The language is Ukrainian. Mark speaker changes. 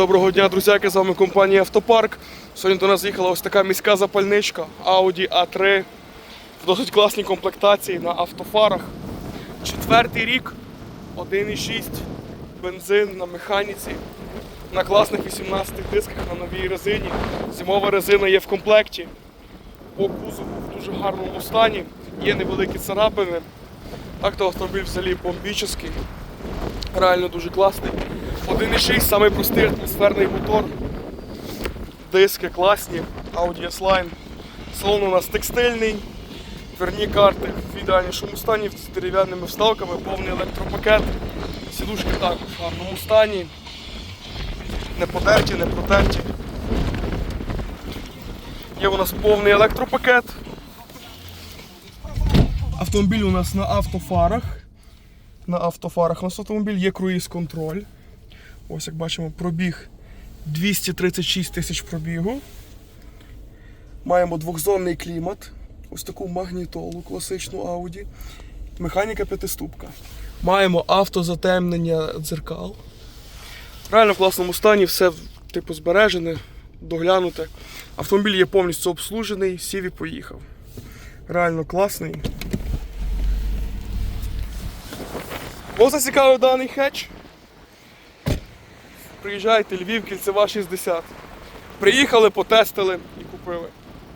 Speaker 1: Доброго дня, друзяки, з вами компанія Автопарк. Сьогодні до нас їхала ось така міська запальничка Audi A3 в досить класній комплектації на автофарах. Четвертий рік, 1,6, бензин на механіці, на класних 18 дисках на новій резині. Зимова резина є в комплекті. По кузову в дуже гарному стані, є невеликі царапини. Так то автомобіль взагалі бомбічний. Реально дуже класний. 1,6 самий простий атмосферний мотор. Диски класні, Audi S-Line. Салон у нас текстильний, дверні карти в ідеальнішому стані з дерев'яними вставками, повний електропакет. Сідушки також в гарному стані. Не подерті, не протерті. Є у нас повний електропакет. Автомобіль у нас на автофарах. На автофарах у нас автомобіль є круїз-контроль. Ось як бачимо, пробіг 236 тисяч пробігу. Маємо двохзонний клімат, ось таку магнітолу класичну Audi. Механіка п'ятиступка. Маємо автозатемнення дзеркал. Реально в класному стані, все типу збережене, доглянуте. Автомобіль є повністю обслужений, сів і поїхав. Реально класний. Кого зацікавив даний хетч? Приїжджайте, Львів, кільцева 60. Приїхали, потестили і купили.